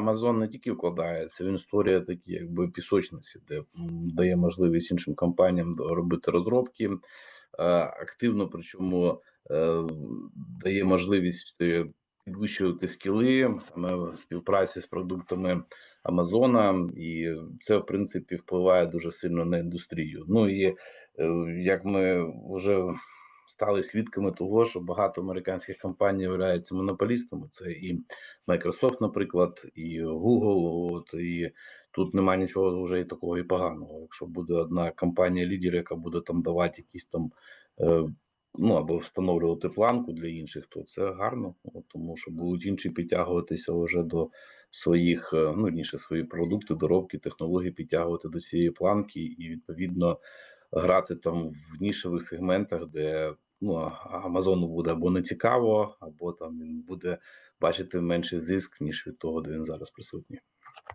Amazon не тільки вкладається, він створює такі якби пісочниці, де дає можливість іншим компаніям робити розробки е, активно, причому е, дає можливість е, підвищувати скіли саме в співпраці з продуктами Амазона, і це в принципі впливає дуже сильно на індустрію. Ну і як ми вже стали свідками того, що багато американських компаній являються монополістами. Це і Microsoft, наприклад, і Google. От і тут немає нічого вже і такого і поганого. Якщо буде одна компанія лідер, яка буде там давати якісь там. Е, Ну, або встановлювати планку для інших, то це гарно, тому що будуть інші підтягуватися вже до своїх, е, ну вірніше, свої продукти, доробки, технології підтягувати до цієї планки, і відповідно грати там в нішевих сегментах, де ну Амазону буде або не цікаво, або там він буде бачити менший зиск ніж від того, де він зараз присутній.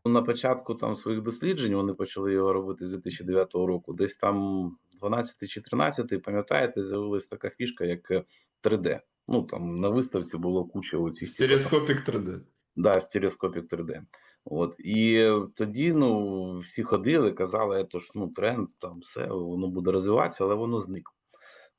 На початку там своїх досліджень вони почали його робити з 2009 року. Десь там 12 чи 13, пам'ятаєте, з'явилась така фішка, як е, 3D. Ну там на виставці було куча оцих Стереоскопік 3D. Да, стереоскопік 3D. От і тоді ну всі ходили, казали, що ну тренд, там все воно буде розвиватися, але воно зникло.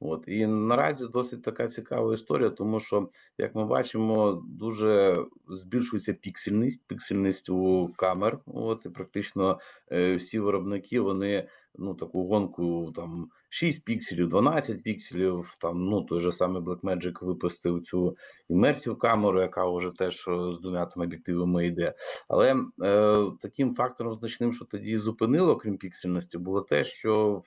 От і наразі досить така цікава історія, тому що, як ми бачимо, дуже збільшується піксельність, піксельність у камер. От і практично е, всі виробники вони ну таку гонку там 6 пікселів, 12 пікселів. Там ну той же самий Blackmagic випустив цю імерсію камеру, яка вже теж е, з двома там об'єктивами йде. Але е, таким фактором значним, що тоді зупинило, крім піксельності, було те, що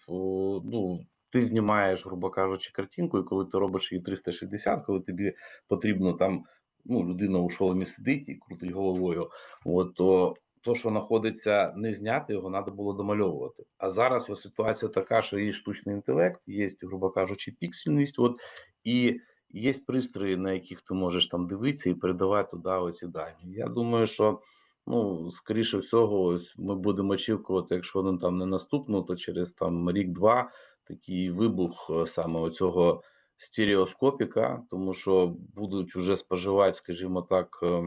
ну. Ти знімаєш, грубо кажучи, картинку, і коли ти робиш її 360, коли тобі потрібно там, ну, людина у шоломі сидить і крутить головою, от, то то, що знаходиться не зняти, його треба було домальовувати. А зараз ось ситуація така, що є штучний інтелект, є, грубо кажучи, піксельність, от, і є пристрої, на яких ти можеш там дивитися і передавати туди оці дані. Я думаю, що ну, скоріше всього, ось ми будемо очікувати, якщо не там не наступно, то через там рік-два такий вибух е, саме оцього стереоскопіка, тому що будуть вже споживати, скажімо так, е,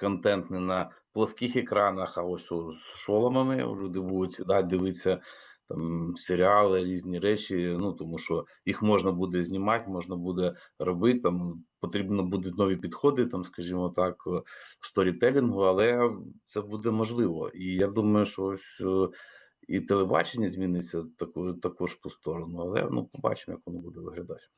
контент не на плоских екранах, а ось з шоломами. Люди будуть сідати, дивитися там серіали, різні речі. Ну тому що їх можна буде знімати, можна буде робити. Там потрібно будуть нові підходи, там, скажімо так, е, сторітелінгу, але це буде можливо. І я думаю, що ось. І телебачення зміниться також в ту сторону, але ну побачимо, як воно буде виглядати.